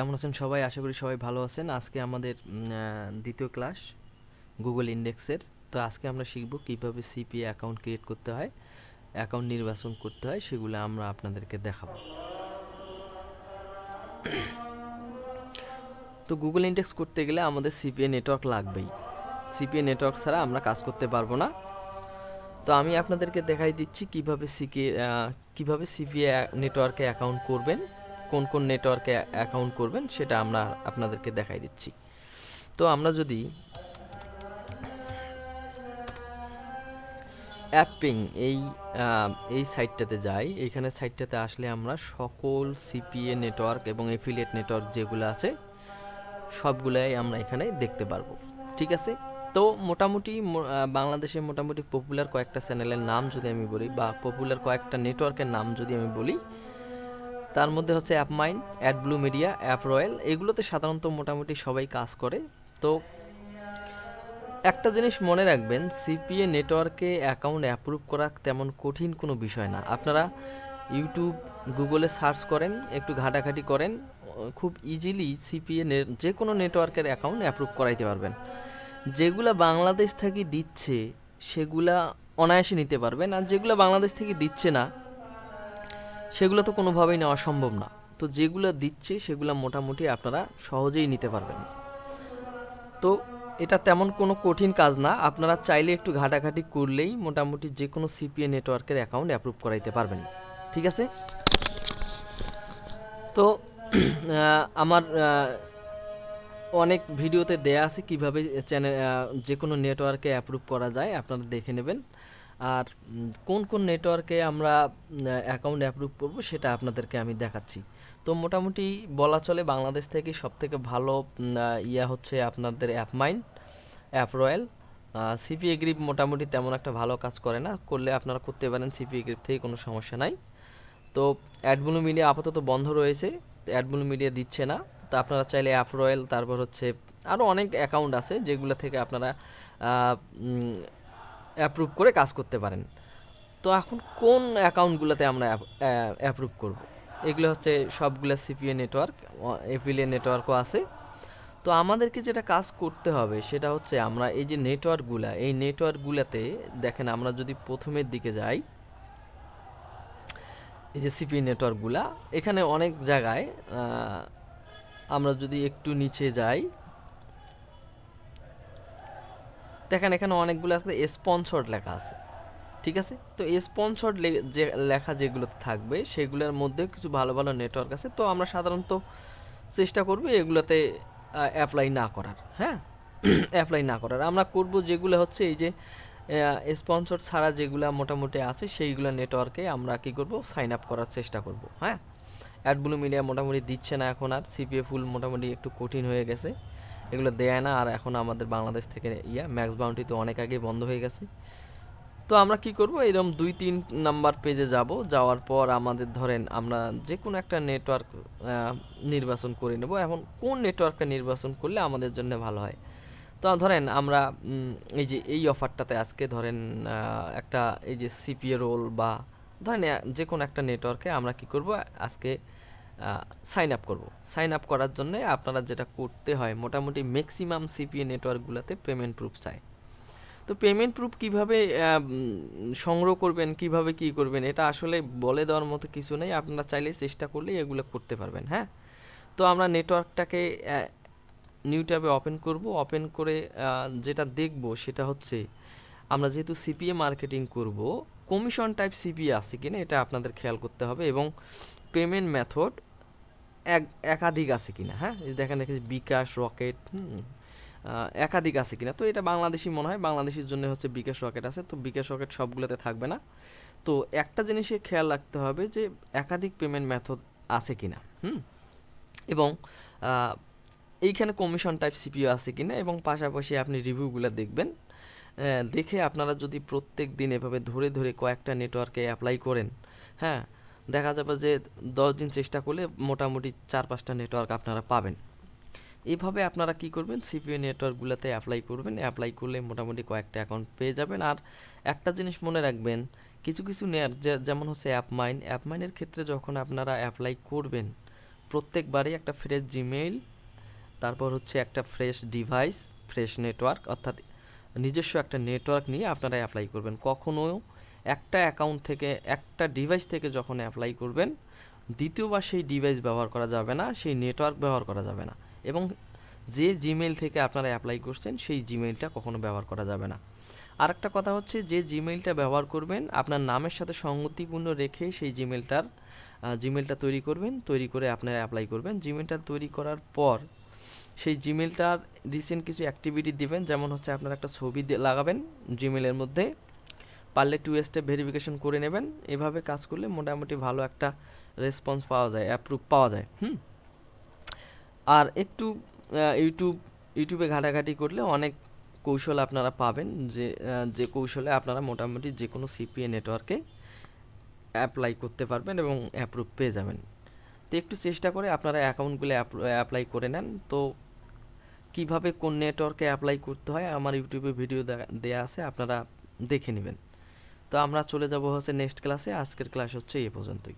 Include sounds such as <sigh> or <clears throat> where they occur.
কেমন আছেন সবাই? আশা করি সবাই ভালো আছেন। আজকে আমাদের দ্বিতীয় ক্লাস গুগল ইন্ডেক্সের তো আজকে আমরা শিখব কীভাবে সিপিএ অ্যাকাউন্ট ক্রিয়েট করতে হয় অ্যাকাউন্ট নির্বাচন করতে হয়, সেগুলো আমরা আপনাদেরকে দেখাবো। তো গুগল ইন্ডেক্স করতে গেলে আমাদের সিপিএ নেটওয়ার্ক লাগবেই। সিপিএ নেটওয়ার্ক ছাড়া আমরা কাজ করতে পারব না। তো আমি আপনাদেরকে দেখাই দিচ্ছি কীভাবে সিকে কীভাবে সিপিএ নেটওয়ার্কে অ্যাকাউন্ট করবেন। কোন কোন নেটওয়ার্কে অ্যাকাউন্ট করবেন সেটা আমরা আপনাদেরকে দেখাই দিচ্ছি। তো আমরা যদি অ্যাপিং এই এই সাইটটাতে যাই এইখানে সাইটটাতে আসলে আমরা সকল সিপিএ নেটওয়ার্ক এবং এফিলিয়েট নেটওয়ার্ক যেগুলো আছে, সবগুলাই আমরা এখানে দেখতে পারব। ঠিক আছে? তো মোটামুটি বাংলাদেশে মোটামুটি পপুলার কয়েকটা চ্যানেলের নাম যদি আমি বলি বা পপুলার কয়েকটা নেটওয়ার্কের নাম যদি আমি বলি তার মধ্যে হচ্ছে appmine ad blue media, app royal, এগুলোতে সাধারণত মোটামুটি সবাই কাজ করে। তো একটা জিনিস মনে রাখবেন সিপিএ নেটওয়ার্কে অ্যাকাউন্ট অ্যাপ্রুভ করা তেমন কঠিন কোনো বিষয় না। আপনারা ইউটিউব গুগলে সার্চ করেন, একটু ঘাটাঘাটি করেন, খুব ইজিলি সিপিএ যে কোনো নেটওয়ার্কের অ্যাকাউন্ট অ্যাপ্রুভ করাইতে পারবেন। যেগুলা বাংলাদেশ থেকে দিচ্ছে, সেগুলা অনায়াসে নিতে পারবেন, আর যেগুলো বাংলাদেশ থেকে দিচ্ছে না সেগুলো তো কোনোভাবেই নেওয়া সম্ভব না। তো যেগুলো দিচ্ছে, সেগুলো মোটামুটি আপনারা সহজেই নিতে পারবেন। তো এটা তেমন কোনো কঠিন কাজ না। আপনারা চাইলে একটু ঘাটাঘাটি করলেই মোটামুটি যে কোনো সিপিএ নেটওয়ার্কের অ্যাকাউন্ট অ্যাপ্রুভ করাইতে পারবেন। ঠিক আছে? তো <clears throat> আমার অনেক ভিডিওতে দেয়া আছে কীভাবে চ্যানেল যে কোনো নেটওয়ার্কে অ্যাপ্রুভ করা যায়। আপনারা দেখে নেবেন। আর কোন কোন নেটওয়ার্কে আমরা অ্যাকাউন্ট অ্যাপ্রুভ করব সেটা আপনাদেরকে আমি দেখাচ্ছি। তো মোটামুটি বলা চলে বাংলাদেশ থেকে সবথেকে ভালো ইয়া হচ্ছে আপনাদের appmine app royal CPA grip মোটামুটি তেমন একটা ভালো কাজ করে না, করলে আপনারা করতে পারেন সিপিএ গ্রিপ থেকে কোনো সমস্যা নাই। তো অ্যাডবুলু মিডিয়া আপাতত বন্ধ রয়েছে অ্যাডবুলু মিডিয়া দিচ্ছে না। তো আপনারা চাইলে অ্যাপ রয়্যাল তারপর হচ্ছে আরও অনেক অ্যাকাউন্ট আছে যেগুলো থেকে আপনারা অ্যাপ্রুভ করে কাজ করতে পারেন। তো এখন কোন অ্যাকাউন্টগুলোতে আমরা অ্যাপ্রুভ করব? এগুলো হচ্ছে সবগুলো সিপিএ নেটওয়ার্ক এফিলিয়ে নেটওয়ার্কও আছে। তো আমাদেরকে যেটা কাজ করতে হবে সেটা হচ্ছে আমরা এই যে নেটওয়ার্কগুলা এই নেটওয়ার্কগুলোতে দেখেন আমরা যদি প্রথমের দিকে যাই, এই যে সিপি নেটওয়ার্কগুলা এখানে অনেক জায়গায় আমরা যদি একটু নিচে যাই দেখেন এখানে অনেকগুলো স্পন্সর্ড লেখা আছে, ঠিক আছে? তো স্পন্সর্ড যে লেখা যেগুলোতে থাকবে, সেগুলোর মধ্যে কিছু ভালো ভালো নেটওয়ার্ক আছে। তো আমরা সাধারণত চেষ্টা করব এগুলোতে অ্যাপ্লাই না করার হ্যাঁ? <clears throat> অ্যাপ্লাই না করার। আমরা করব যেগুলো হচ্ছে এই যে স্পন্সর ছাড়া যেগুলো মোটামুটি আছে, সেইগুলো নেটওয়ার্কে আমরা কি করব? সাইন আপ করার চেষ্টা করব হ্যাঁ? অ্যাডব্লু মিডিয়া মোটামুটি দিচ্ছে না এখন আর সিপিএ ফুল মোটামুটি একটু কঠিন হয়ে গেছে। এগুলো দেয় না, আর এখন আমাদের বাংলাদেশ থেকে ইয়া ম্যাক্স বাউন্টি তো অনেক আগে বন্ধ হয়ে গেছে। তো আমরা কি করব? এরকম দুই, তিন নাম্বার পেজে যাব। যাওয়ার পর আমাদের ধরেন আমরা যে কোনো একটা নেটওয়ার্ক নির্বাচন করে নেব। এখন কোন নেটওয়ার্কটা নির্বাচন করলে আমাদের জন্য ভালো হয়? তো ধরেন আমরা এই যে এই অফারটাতে আজকে ধরেন একটা এই যে সিপিএ রোল বা ধরেন যে কোনো একটা নেটওয়ার্কে আমরা কি করব? আজকে সাইন আপ করব। সাইন আপ করার জন্য আপনারা যেটা করতে হয়, মোটামুটি ম্যাক্সিমাম সিপিএ নেটওয়ার্কগুলোতে পেমেন্ট প্রুফ চায় তো পেমেন্ট প্রুফ কীভাবে সংগ্রহ করবেন, কীভাবে কি করবেন, এটা আসলে বলে দেওয়ার মতো কিছু নেই। আপনারা চাইলে চেষ্টা করলেই এগুলো করতে পারবেন হ্যাঁ? তো আমরা নেটওয়ার্কটাকে নিউ ট্যাবে ওপেন করব। ওপেন করে যেটা দেখব সেটা হচ্ছে, আমরা যেহেতু সিপিএ মার্কেটিং করব কমিশন টাইপ সিপিএ আছে কিনা এটা আপনাদের খেয়াল করতে হবে এবং পেমেন্ট মেথড এক, একাধিক আছে কিনা হ্যাঁ? দেখেন দেখেছি বিকাশ রকেট একাধিক আছে কিনা। তো এটা বাংলাদেশি মনে হয়, বাংলাদেশের জন্য হচ্ছে বিকাশ রকেট আছে। তো বিকাশ রকেট সবগুলোতে থাকবে না। তো একটা জিনিসে খেয়াল রাখতে হবে যে একাধিক পেমেন্ট মেথড আছে কিনা, হুম? এবং এইখানে কমিশন টাইপ সিপিও আছে কিনা, এবং পাশাপাশি আপনি রিভিউগুলো দেখবেন। দেখে আপনারা যদি প্রত্যেক দিন এভাবে ধরে ধরে কয়েকটা নেটওয়ার্কে অ্যাপ্লাই করেন হ্যাঁ দেখা যাবে যে দশ দিন চেষ্টা করলে মোটামুটি চার পাঁচটা নেটওয়ার্ক আপনারা পাবেন। এইভাবে আপনারা কি করবেন? সিপিএ নেটওয়ার্কগুলোতে অ্যাপ্লাই করবেন। অ্যাপ্লাই করলে মোটামুটি কয়েকটা অ্যাকাউন্ট পেয়ে যাবেন। আর একটা জিনিস মনে রাখবেন, কিছু কিছু নেয়ার যেমন হচ্ছে অ্যাপ মাইন অ্যাপ মাইনের ক্ষেত্রে যখন আপনারা অ্যাপ্লাই করবেন, প্রত্যেকবারই একটা ফ্রেশ জিমেইল তারপর হচ্ছে একটা ফ্রেশ ডিভাইস ফ্রেশ নেটওয়ার্ক অর্থাৎ নিজস্ব একটা নেটওয়ার্ক নিয়ে আপনারা অ্যাপ্লাই করবেন। কখনো একটা অ্যাকাউন্ট থেকে একটা ডিভাইস থেকে যখন অ্যাপ্লাই করবেন, দ্বিতীয়বার সেই ডিভাইস ব্যবহার করা যাবে না, সেই নেটওয়ার্ক ব্যবহার করা যাবে না এবং যে জিমেইল থেকে আপনারা অ্যাপ্লাই করছেন, সেই জিমেইলটা কখনো ব্যবহার করা যাবে না। আরেকটা কথা হচ্ছে যে জিমেইলটা ব্যবহার করবেন, আপনার নামের সাথে সঙ্গতিপূর্ণ রেখে সেই জিমেইলটার জিমেইলটা তৈরি করবেন, তৈরি করে আপনারা অ্যাপ্লাই করবেন। জিমেইলটা তৈরি করার পর সেই জিমেলটার রিসেন্ট কিছু অ্যাক্টিভিটি দিবেন, যেমন হচ্ছে আপনার একটা ছবি লাগাবেন জিমেলের মধ্যে। পারলে টু স্টেপ ভেরিফিকেশন করে নেবেন। এভাবে কাজ করলে মোটামুটি ভালো একটা রেসপন্স পাওয়া যায় অ্যাপ্রুভ পাওয়া যায়, হুম? আর একটু ইউটিউব ইউটিউবে ঘাটাঘাটি করলে অনেক কৌশল আপনারা পাবেন যে যে কৌশলে আপনারা মোটামুটি যে কোনো সিপিএ নেটওয়ার্কে অ্যাপ্লাই করতে পারবেন এবং অ্যাপ্রুভ পেয়ে যাবেন। তো একটু চেষ্টা করে আপনারা অ্যাকাউন্টগুলো অ্যাপ্লাই করে নেন। তো কীভাবে কোন নেটওয়ার্কে অ্যাপ্লাই করতে হয়, আমার ইউটিউবে ভিডিও দেওয়া আছে, আপনারা দেখে নেবেন। তো আমরা চলে যাব হচ্ছে নেক্সট ক্লাসে আজকের ক্লাস হচ্ছে এই পর্যন্তই।